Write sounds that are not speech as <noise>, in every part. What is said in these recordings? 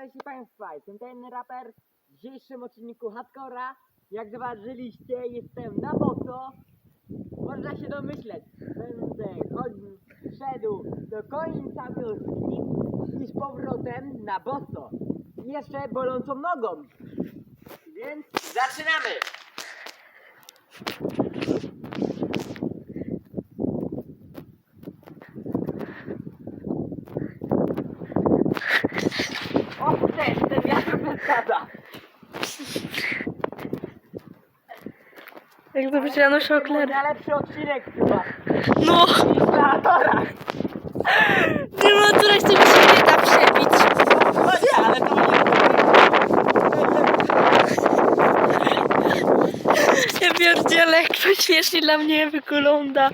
proszę Państwa, jestem ten raper w dzisiejszym odcinku Hardcora. Jak zauważyliście, jestem na boso. Można się domyśleć, będę chodził, szedł do końca wioski i z powrotem na boso. Jeszcze bolącą nogą. Więc zaczynamy! O, też, ten przeszkadza. Jak zobaczyła nasze okulary. Najlepszy odcinek chyba. No, Instalatora. nie ma która chce mi się nie da przebić. No nie, ale to nie <laughs> Ja pierdzielę, jak to śmiesznie dla mnie wygląda.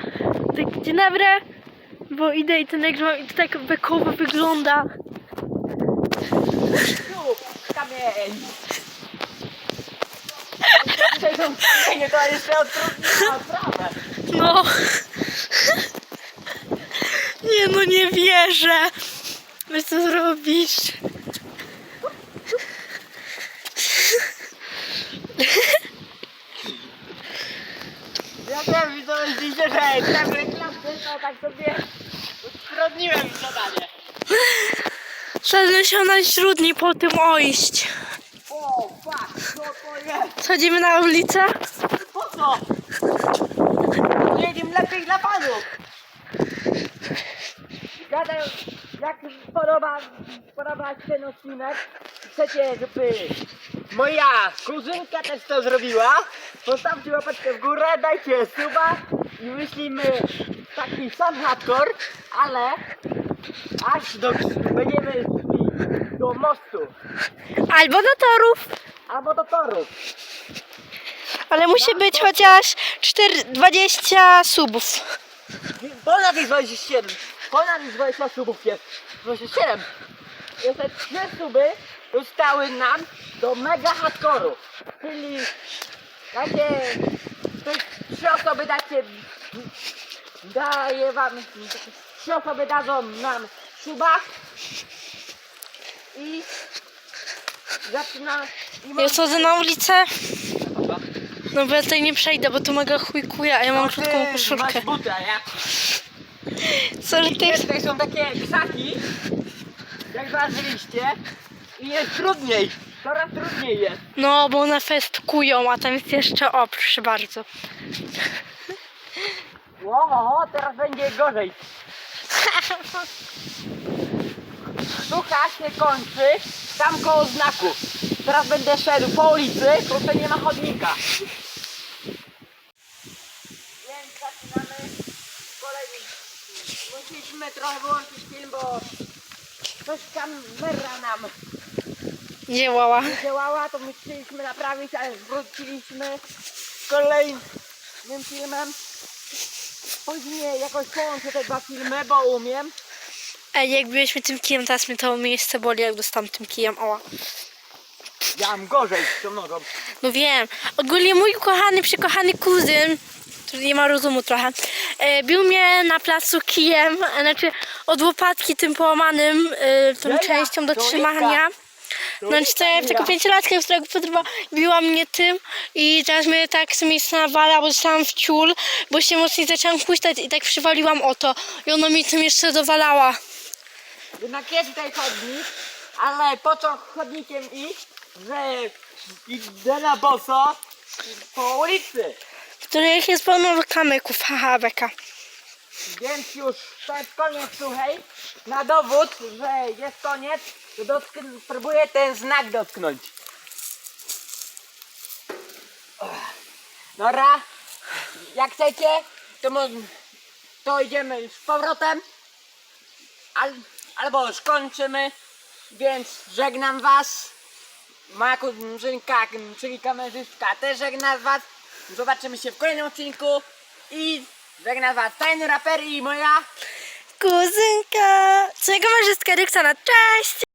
Tak, dzień dobry, bo idę i ten nagrywam i to tak bekowo wygląda. Dzisiaj kamienie, to jeszcze odtrudniła sprawę. No. Nie no, nie wierzę. Wiesz co zrobisz? Ja wiem, widzowie, widzicie, że te reklamy, to tak sobie utrudniłem zadanie. Trzeba się na śródni po tym ojść. O, fuck, co to jest? Schodzimy na ulicę? Po co? Jedziemy lepiej dla panów. Gadaj, jak podoba, podoba się ten odcinek, chcecie, żeby moja kuzynka też to zrobiła, postawcie łapeczkę w górę, dajcie suba i myślimy taki sam hardcore, ale aż do, będziemy szli do mostu Albo do torów. albo do torów. Ale musi być chociaż 4, 20 subów. Ponad tych 27. Ponad tych 20 subów jest. 27. Jeszcze 3 suby zostały nam do mega hardcore'u. Czyli to jest 3 osoby dacie, daje wam, 3 osoby dadzą nam suba i zaczyna i Ja schodzę na ulicę. No bo ja tutaj nie przejdę, bo tu mega chujkuje, a ja mam krótką Masz koszulkę. buty, a ja Co, że ty... Tutaj są takie krzaki, jak zauważyliście, i jest trudniej, coraz trudniej jest. No, bo one festkują, a tam jest jeszcze... O, proszę bardzo. Teraz będzie gorzej. Sztuka się kończy tam koło znaku. Teraz będę szedł po ulicy, bo tutaj nie ma chodnika. Więc zaczynamy kolejny. Musieliśmy trochę wyłączyć film, bo coś kamera nam Działała. nie działała, to musieliśmy naprawić, ale wróciliśmy z kolejnym filmem. Później jakoś połączę te dwa filmy, bo umiem. Ej, jak byliśmy tym kijem, teraz mnie to miejsce boli, jak dostałam tym kijem. Oła. Ja mam gorzej z tą nogą. No wiem. Ogólnie mój kochany, przekochany kuzyn, który nie ma rozumu trochę, e, bił mnie na placu kijem, e, znaczy od łopatki tym połamanym, e, tą Leja, częścią do to trzymania. No czy to ja w taką pięciolatkę, którego podrywa, biła mnie tym i teraz mnie tak z miejsca nawala, bo zostałam w ciul, bo się mocniej zaczęłam huśtać i tak przywaliłam o to. I ona mi tym jeszcze dowalała. Jednak jest tutaj chodnik, ale po co chodnikiem iść, że idę na boso po ulicy. W których jest pełno kamyków, haha, beka. Więc już to jest koniec, słuchaj. Na dowód, że jest koniec, to dotkn- ten znak dotknąć. Dobra, jak chcecie, to, mo- to idziemy z powrotem. Al, albo już kończymy, więc żegnam was. Moja kuzynka, czyli kamerzystka też żegna was. Zobaczymy się w kolejnym odcinku i żegna was tajny raper i moja Kuzynka, co kamerzystka Ryksona, cześć!